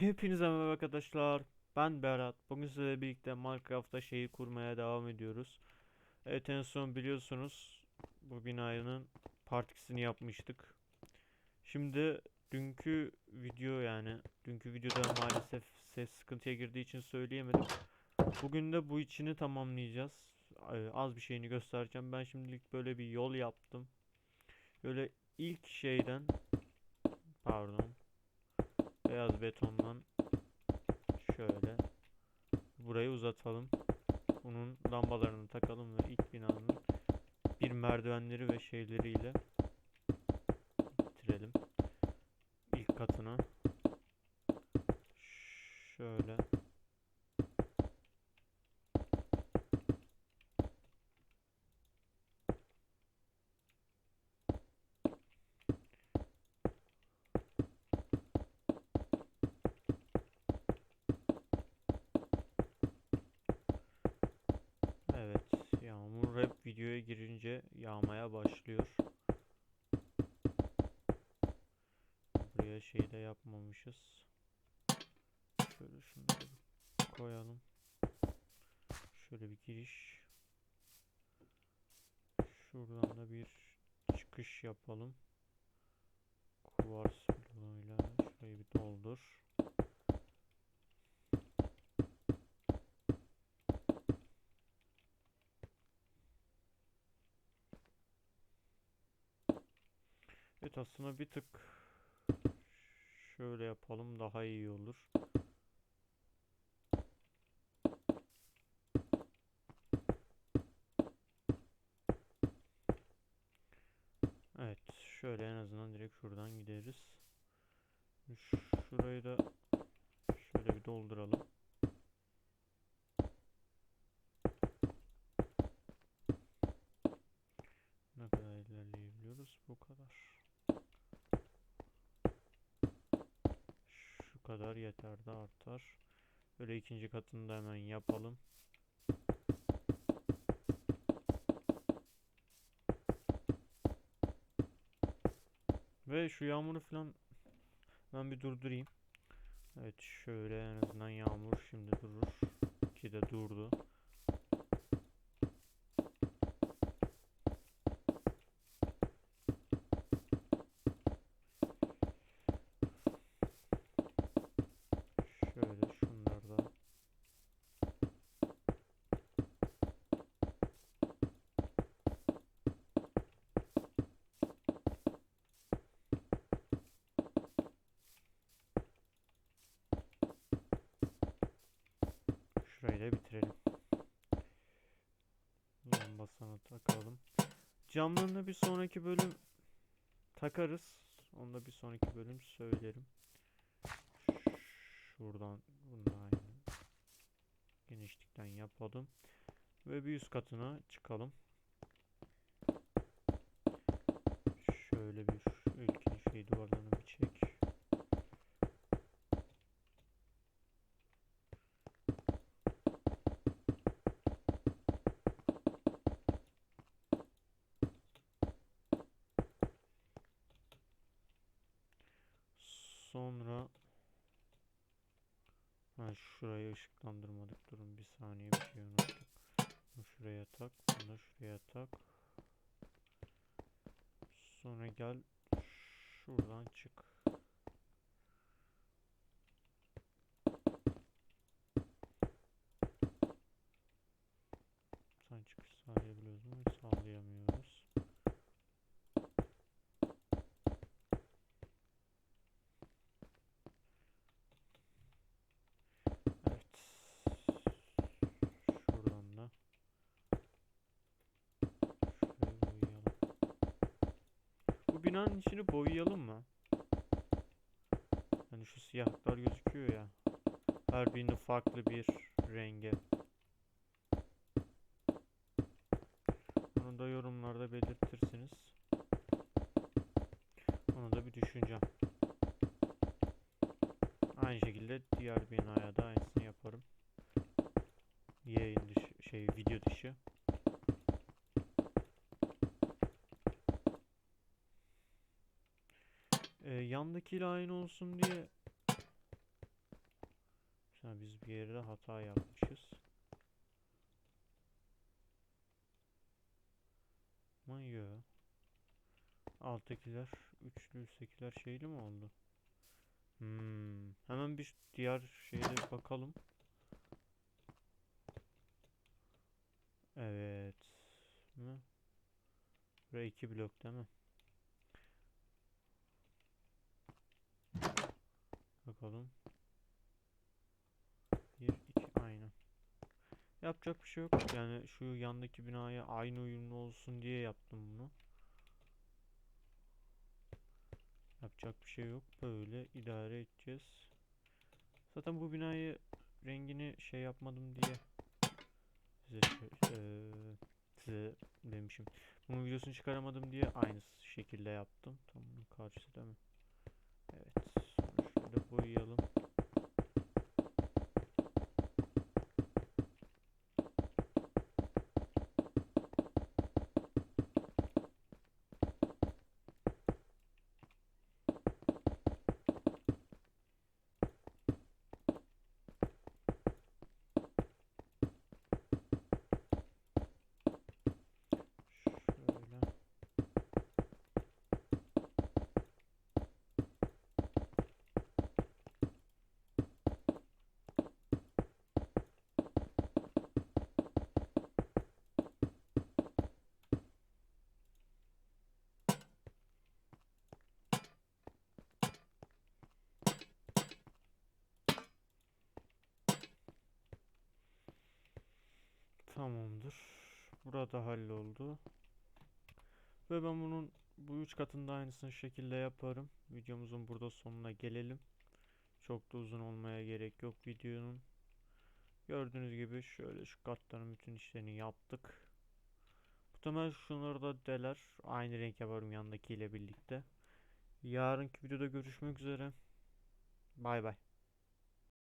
Hepinize merhaba arkadaşlar. Ben Berat. Bugün sizlerle birlikte Minecraft'ta şehir kurmaya devam ediyoruz. Evet en son biliyorsunuz bu binanın part 2'sini yapmıştık. Şimdi dünkü video yani dünkü videoda maalesef ses sıkıntıya girdiği için söyleyemedim. Bugün de bu içini tamamlayacağız. Ee, Az bir şeyini göstereceğim. Ben şimdilik böyle bir yol yaptım. Böyle ilk şeyden pardon beyaz betondan şöyle burayı uzatalım. Bunun lambalarını takalım ve ilk binanın bir merdivenleri ve şeyleriyle bitirelim. İlk katına şöyle Evet, yağmur hep videoya girince yağmaya başlıyor. Buraya şey de yapmamışız. Şöyle şunları koyalım. Şöyle bir giriş. Şuradan da bir çıkış yapalım. Kuvars bloğuyla şurayı bir doldur. Evet bir tık şöyle yapalım daha iyi olur. Evet şöyle en azından direkt şuradan gideriz. Şurayı da şöyle bir dolduralım. Ne kadar ilerleyebiliyoruz? Bu kadar. Şu kadar yeter de artar. Böyle ikinci katını da hemen yapalım. Ve şu yağmuru falan ben bir durdurayım. Evet şöyle en azından yağmur şimdi durur. Ki de durdu. Şöyle şunlar da Da bitirelim. Lambasını takalım. Camlarını bir sonraki bölüm takarız. Onu da bir sonraki bölüm söylerim. Şuradan bunu genişlikten yapalım. Ve bir üst katına çıkalım. Şöyle bir ülkenin şey duvarlarını bir çek. Sonra ha şurayı ışıklandırmadık. Durun bir saniye bir şey unuttuk. Bunu şuraya tak, bunu şuraya tak. Sonra gel şuradan çık. Sen çıkış sağlayabiliyoruz mu? Sağlayamıyoruz. Evet. Şuradan da şurayı boyayalım. Binanın içini boyayalım mı? Hani şu siyahlıklar gözüküyor ya. Her birini farklı bir renge. Bunu da yorumlarda belirtirsiniz. Onu da bir düşüneceğim. Aynı şekilde diğer binaya da aynısını yaparım. Yayın dışı, şey video dışı. Ee, yandakiyle aynı olsun diye Ha, biz bir yerde hata yapmışız. Ama yo. Alttakiler üçlü üsttekiler şeyli mi oldu? Hmm. Hemen bir diğer şeye de bakalım. Evet. Buraya iki blok değil mi? Bakalım. Bir, iki, aynen. Yapacak bir şey yok. Yani şu yandaki binaya aynı uyumlu olsun diye yaptım bunu. Yapacak bir şey yok. Böyle idare edeceğiz. Zaten bu binayı rengini şey yapmadım diye size eee, size demişim. Bunun videosunu çıkaramadım diye aynı şekilde yaptım. Tam bunun karşısı değil mi? Evet. Boyayalım. Şöyle. Tamamdır. Burada halloldu. Ve ben bunun bu üç katında aynısını şekilde yaparım. Videomuzun burada sonuna gelelim. Çok da uzun olmaya gerek yok videonun. Gördüğünüz gibi şöyle şu katların bütün işlerini yaptık. Muhtemelen şunları da deler. Aynı renk yaparım yandakiyle birlikte. Yarınki videoda görüşmek üzere. Bay bay.